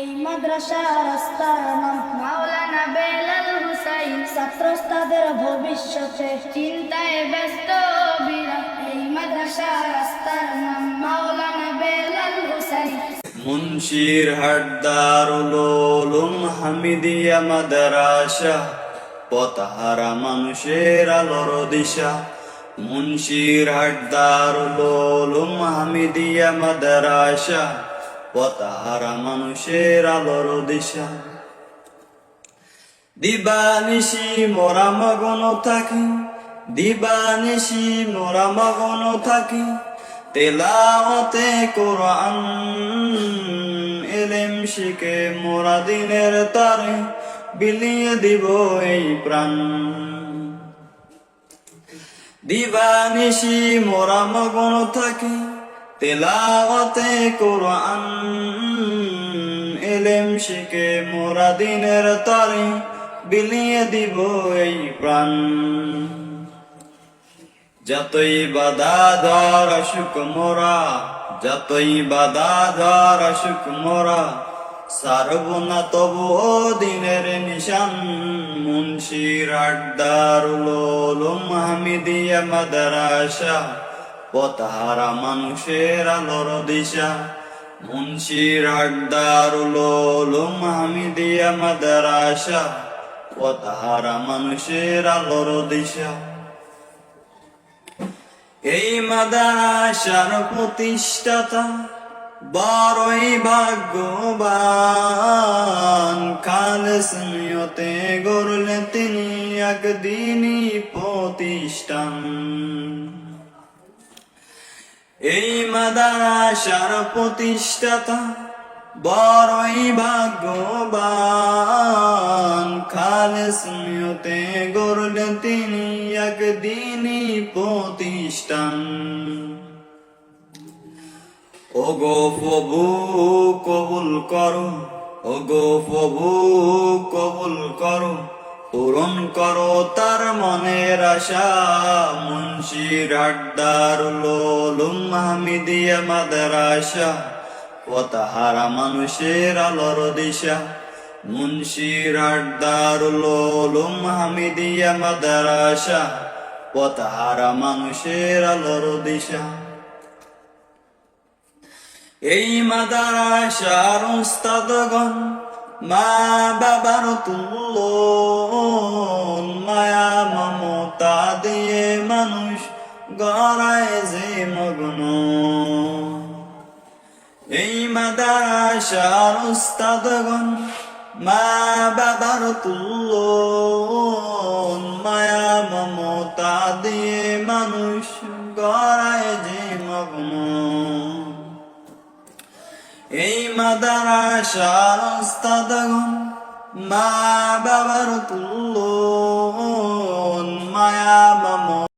এই মাদ্রাসা রাস্তার নাম মাওলানা বেলাল হুসাইন। ছাত্রস্তাদের ভবিষ্যতে চিন্তায় ব্যস্ত এই মাদ্রাসা রাস্তার নাম মাওলানা বেলাল হুসাইন। মুন্সির হাটদারুল উলুম হামিদিয়া মাদ্রাসা, পতাহারা মানুষের আলোর দিশা। মুন্সির হাটদারুল উলুম হামিদিয়া মাদ্রাসা পতাহারা মানুষের আলোর দিশা। দিবানিশি মোরা মগন থাকি, দিবানিশি মোরা মগন থাকি। তেলাওতে কোরআন এলেম শিখে মোরা দিনের তারে বিলিয়ে দিব এই প্রাণ। দিবানিশি মোরা মগন থাকি তেলাওতে কোরআন এলেম শিখে মোরা দিনের তারে বিলিয়ে দিব এই প্রাণ। যতই বাধা ধর আসুক মোরা, যতই বাধা ধর আসুক মোরা, সারব না তবু দিনের নিশান। মুন্সির আড্ডারুল হামিদিয়া মাদারাসা পতাহারা মানুষের আলোর দিশা। মুন্সির আড্ডারুল হামিদিয়া মাদারাসা পতাহারা মানুষের আলোর দিশা। এই মাদাসার প্রতিষ্ঠাতা বড়ই ভাগ্যবান। খালেস নিয়তে গড়লে তিনি একদিনই প্রতিষ্ঠান। এই মাদাসার প্রতিষ্ঠাতা বড়ই ভাগ্যবান। খালেস নিয়তে গড়লে তিনি একদিনই প্রতিষ্ঠান। ওগো প্রভু, কবুল করো। ওগো প্রভু, কবুল করো। পূরণ করো তার মনের আশা। মুন্সির আড্ডারুল হামিদিয়া মাদারাসা পতাহারা মানুষের আলোর দিশা। মুন্সির আড্ডারুল হামিদিয়া মাদারাসা পতাহারা মানুষের আলোর দিশা। এই মাদারাসার উস্তাদগণ মা বাবার তুল্য মায়া মমতা দিয়ে মানুষ গড়ায় যে মগ্ন। এই মাদারাসার উস্তাদগণ মা বাবার তুল্য এই মাদারাসার উস্তাদগণ মা বাবার তুল্য